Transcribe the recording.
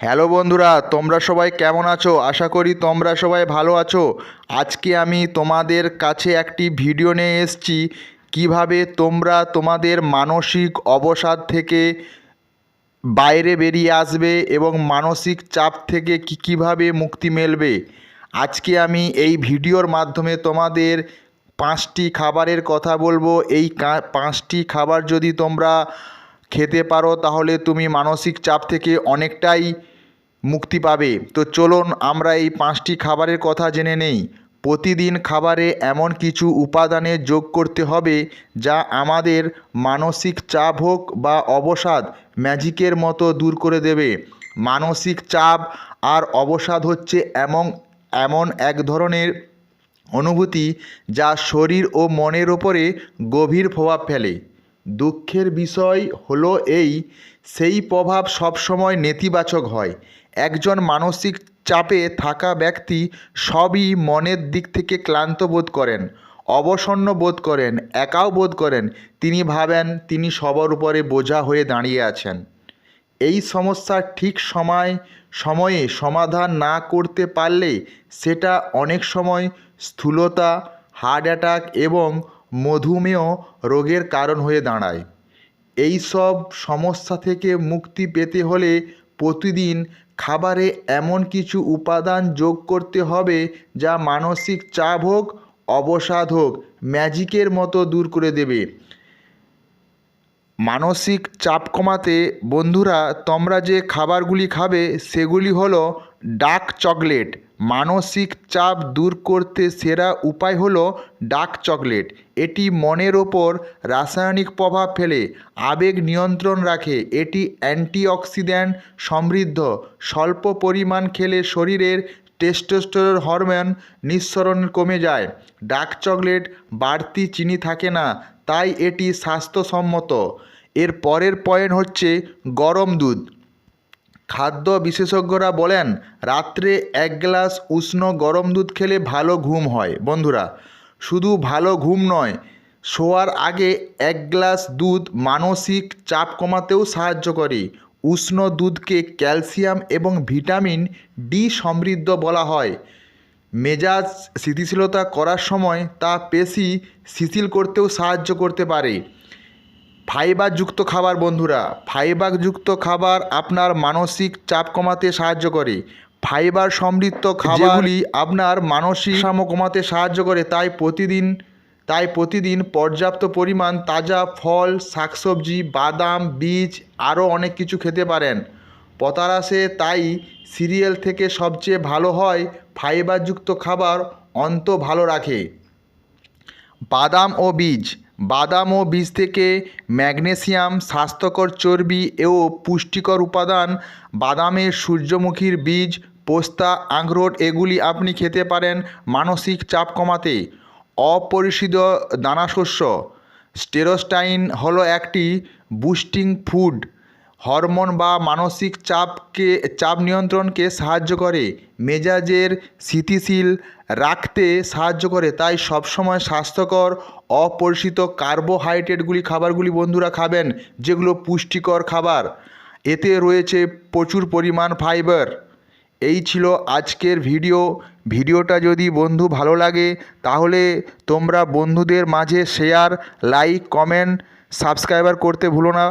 Hello বন্ধুরা, তোমরা সবাই কেমন আছো? আশা করি তোমরা সবাই ভালো আছো। আজকে আমি তোমাদের কাছে একটি ভিডিও নিয়ে এসেছি। কীভাবে তোমরা তোমাদের মানসিক অবসাদ থেকে বাইরে বেরিয়ে আসবে এবং মানসিক চাপ থেকে কী কীভাবে মুক্তি মেলবে? আজকে আমি এই ভিডিওর মাধ্যমে তোমাদের পাঁচটি খাবারের কথা বলব। এই পাঁচটি খাবার যদি তোমরা খেতে পারো, তাহলে তুমি মানসিক চাপ থেকে অনেকটাই মুক্তি পাবে। তো চলুন, আমরা এই পাঁচটি খাবারের কথা জেনে নেই। প্রতিদিন খাবারে এমন কিছু উপাদানে যোগ করতে হবে, যা আমাদের মানসিক চাপ হোক বা অবসাদ ম্যাজিকের মতো দূর করে দেবে। মানসিক চাপ আর অবসাদ হচ্ছে এমন এমন এক ধরনের অনুভূতি যা শরীর ও মনের ওপরে গভীর প্রভাব ফেলে। দুঃখের বিষয় হলো এই, সেই প্রভাব সবসময় নেতিবাচক হয়। একজন মানসিক চাপে থাকা ব্যক্তি সবই মনের দিক থেকে ক্লান্ত বোধ করেন, অবসন্ন বোধ করেন, একাও বোধ করেন, তিনি ভাবেন তিনি সবার উপরে বোঝা হয়ে দাঁড়িয়ে আছেন। এই সমস্যার ঠিক সময়, সময়ে সমাধান না করতে পারলে সেটা অনেক সময় স্থূলতা, হার্ট অ্যাটাক এবং মধুমেহ রোগের কারণ হয়ে দাঁড়ায়। এই সব সমস্যা থেকে মুক্তি পেতে হলে প্রতিদিন খাবারে এমন কিছু উপাদান যোগ করতে হবে যা মানসিক চাপ হোক, অবসাদ হোক, ম্যাজিকের মতো দূর করে দেবে। মানসিক চাপ কমাতে বন্ধুরা, তোমরা যে খাবারগুলি খাবে, সেগুলি হলো ডার্ক চকলেট। মানসিক চাপ দূর করতে সেরা উপায় হলো ডার্ক চকলেট। এটি মনের ওপর রাসায়নিক প্রভাব ফেলে, আবেগ নিয়ন্ত্রণ রাখে। এটি অ্যান্টিঅক্সিডেন্ট সমৃদ্ধ। স্বল্প পরিমাণ খেলে শরীরের টেস্টোস্টেরন হরমোন নিঃসরণ কমে যায়। ডার্ক চকলেট বাড়তি চিনি থাকে না, তাই এটি স্বাস্থ্যসম্মত। এর পরের পয়েন্ট হচ্ছে গরম দুধ। খাদ্য বিশেষজ্ঞরা বলেন, রাত্রে এক গ্লাস উষ্ণ গরম দুধ খেলে ভালো ঘুম হয়। বন্ধুরা, শুধু ভালো ঘুম নয়, শোয়ার আগে এক গ্লাস দুধ মানসিক চাপ কমাতেও সাহায্য করে। উষ্ণ দুধকে ক্যালসিয়াম এবং ভিটামিন ডি সমৃদ্ধ বলা হয়। মেজাজ স্থিতিশীলতা করার সময় তা পেশি শিথিল করতেও সাহায্য করতে পারে। ফাইবারযুক্ত খাবার বন্ধুরা। ফাইবারযুক্ত খাবার আপনার মানসিক চাপ কমাতে সাহায্য করে। ফাইবার সমৃদ্ধ খাবারগুলি আপনার মানসিক সাম্য কমাতে সাহায্য করে। তাই প্রতিদিন তাই প্রতিদিন পর্যাপ্ত পরিমাণ তাজা ফল শাকসবজি বাদাম বীজ আরও অনেক কিছু খেতে পারেন। পতারাসে তাই সিরিয়াল থেকে সবচেয়ে ভালো হয় ফাইবারযুক্ত খাবার অন্ত ভালো রাখে। বাদাম ও বীজ। বাদাম ও বীজ থেকে ম্যাগনেসিয়াম, স্বাস্থ্যকর চর্বি ও পুষ্টিকর উপাদান বাদামের সূর্যমুখীর বীজ, পোস্তা, আখরোট এগুলি আপনি খেতে পারেন মানসিক চাপ কমাতে। অপরিশিত দানাশস্য। স্টেরোস্টাইন হলো একটি বুস্টিং ফুড। হরমোন বা মানসিক চাপকে, চাপ নিয়ন্ত্রণকে সাহায্য করে। মেজাজের স্থিতিশীল রাখতে সাহায্য করে। তাই সবসময় স্বাস্থ্যকর অপরিচিত কার্বোহাইড্রেটগুলি খাবারগুলি বন্ধুরা খাবেন, যেগুলো পুষ্টিকর খাবার। এতে রয়েছে প্রচুর পরিমাণ ফাইবার। এই ছিল আজকের ভিডিও। ভিডিওটা যদি বন্ধু ভালো লাগে, তাহলে তোমরা বন্ধুদের মাঝে শেয়ার, লাইক, কমেন্ট, সাবস্ক্রাইবার করতে ভুলো না।